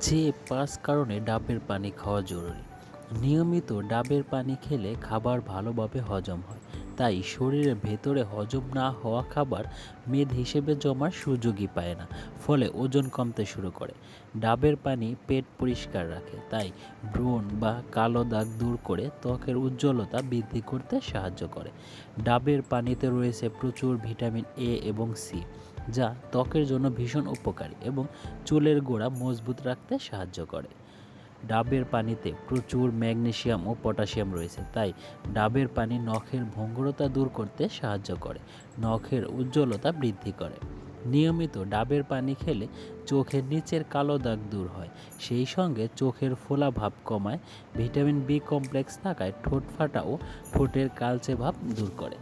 যে পাঁচ কারণে ডাবের পানি খাওয়া জরুরি। নিয়মিত ডাবের পানি খেলে খাবার ভালোভাবে হজম হয়। তাই শরীরের ভেতরে হজম না হওয়া খাবার মেদ হিসেবে জমার সুযোগই পায় না, ফলে ওজন কমতে শুরু করে। ডাবের পানি পেট পরিষ্কার রাখে, তাই ব্রণ বা কালো দাগ দূর করে ত্বকের উজ্জ্বলতা বৃদ্ধি করতে সাহায্য করে। ডাবের পানিতে রয়েছে প্রচুর ভিটামিন এ এবং সি, যা ত্বকের জন্য ভীষণ উপকারী এবং চুলের গোড়া মজবুত রাখতে সাহায্য করে। ডাবের পানিতে প্রচুর ম্যাগনেশিয়াম ও পটাশিয়াম রয়েছে, তাই ডাবের পানি নখের ভঙ্গুরতা দূর করতে সাহায্য করে, নখের উজ্জ্বলতা বৃদ্ধি করে। নিয়মিত ডাবের পানি খেলে চোখের নিচের কালো দাগ দূর হয়, সেই সঙ্গে চোখের ফোলা ভাব কমায়, ভিটামিন বি কমপ্লেক্স থাকায় ঠোঁট ফাটা ও ঠোঁটের কালচে ভাব দূর করে।